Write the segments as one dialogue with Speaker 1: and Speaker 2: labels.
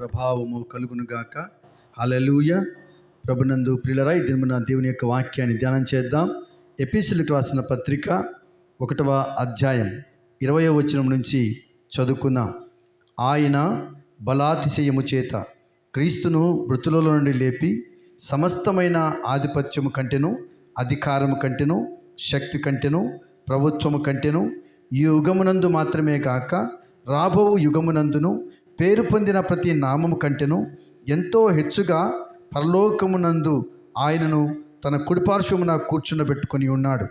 Speaker 1: ప్రభావము కలుగునుగాక అలలుయ ప్రభునందు ప్రిలరా ఈ దినమున దేవుని యొక్క వాక్యాన్ని ధ్యానం చేద్దాం. ఎపిసిలకు రాసిన పత్రిక ఒకటవ అధ్యాయం ఇరవయో వచనం నుంచి చదువుకున్నాం ఆయన బలాతిశయము చేత క్రీస్తును మృతులలో నుండి లేపి సమస్తమైన ఆధిపత్యము కంటేను అధికారము కంటేను శక్తి కంటేను ప్రభుత్వము కంటేను ఈ యుగమునందు మాత్రమే కాక రాబో యుగమునందును పేరు పొందిన ప్రతి నామము కంటెను ఎంతో హెచ్చుగా పరలోకమునందు ఆయనను తన కుడిపార్శ్వమున కూర్చుండబెట్టుకుని ఉన్నాడు.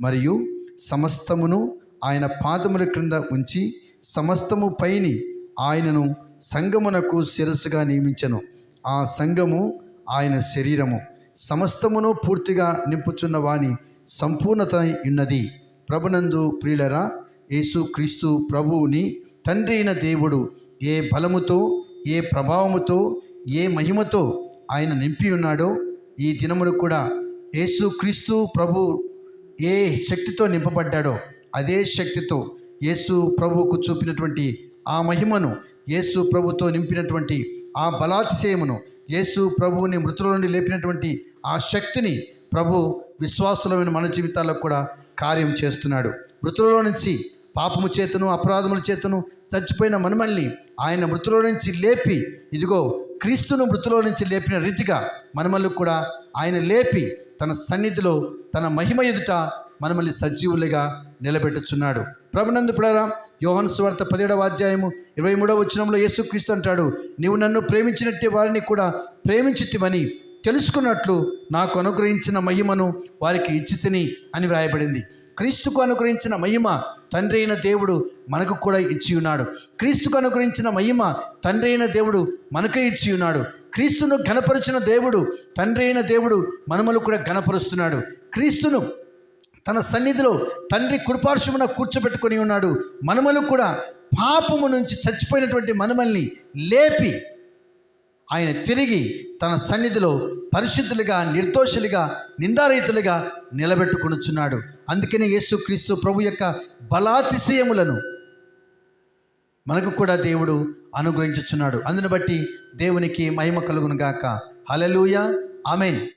Speaker 1: మరియు సమస్తమును ఆయన పాదముల క్రింద ఉంచి సమస్తము పైని ఆయనను సంగమునకు శిరస్సుగా నియమించను. ఆ సంఘము ఆయన శరీరము. సమస్తమును పూర్తిగా నింపుచున్న వాని సంపూర్ణత ఉన్నది. ప్రభునందు ప్రియులరా యేసు క్రీస్తు ప్రభువుని తండ్రి అయిన దేవుడు ఏ బలముతో ఏ ప్రభావముతో ఏ మహిమతో ఆయన నింపి ఉన్నాడో ఈ దినములు కూడా యేసు క్రీస్తు ప్రభు ఏ శక్తితో నింపబడ్డాడో అదే శక్తితో యేసు ప్రభువుకు చూపినటువంటి ఆ మహిమను యేసు ప్రభుతో నింపినటువంటి ఆ బలాతిశయమును యేసు ప్రభువుని మృతుల నుండి లేపినటువంటి ఆ శక్తిని ప్రభు విశ్వాసులమైన మన జీవితాల్లో కూడా కార్యం చేస్తున్నాడు. మృతులలో నుంచి పాపము చేతను అపరాధముల చేతను చచ్చిపోయిన మనమల్ని ఆయన మృతులో నుంచి లేపి ఇదిగో క్రీస్తును మృతులో నుంచి లేపిన రీతిగా మనమల్ని కూడా ఆయన లేపి తన సన్నిధిలో తన మహిమ ఎదుట మనమల్ని సజీవులుగా నిలబెట్టుచున్నాడు. ప్రభునందు ప్రరా యోహన్ సువార్త పదిహేడవ అధ్యాయము ఇరవై మూడవ వచనంలో యేసుక్రీస్తు అంటాడు నీవు నన్ను ప్రేమించినట్టే వారిని కూడా ప్రేమించితివని తెలుసుకున్నట్లు నాకు అనుగ్రహించిన మహిమను వారికి ఇచ్చితిని అని వ్రాయబడింది. క్రీస్తుకు అనుగ్రహించిన మహిమ తండ్రి అయిన దేవుడు మనకు కూడా ఇచ్చి ఉన్నాడు. క్రీస్తుకు అనుగ్రహించిన మహిమ తండ్రి అయిన దేవుడు మనకే ఇచ్చి ఉన్నాడు. క్రీస్తును ఘనపరిచిన దేవుడు తండ్రి అయిన దేవుడు మనమలు కూడా ఘనపరుస్తున్నాడు. క్రీస్తును తన సన్నిధిలో తండ్రి కుడిపార్శ్వమున కూర్చోబెట్టుకొని ఉన్నాడు. మనమలు కూడా పాపము నుంచి చచ్చిపోయినటువంటి మనమల్ని లేపి ఆయన తిరిగి తన సన్నిధిలో పరిశుద్ధులుగా నిర్దోషులుగా నిందారహితులుగా నిలబెట్టుకొనుచున్నాడు. అందుకనే యేసుక్రీస్తు ప్రభు యొక్క బలాతిశయములను మనకు కూడా దేవుడు అనుగ్రహించుచున్నాడు. అందుని బట్టి దేవునికి మహిమ కలుగును గాక. Hallelujah amen.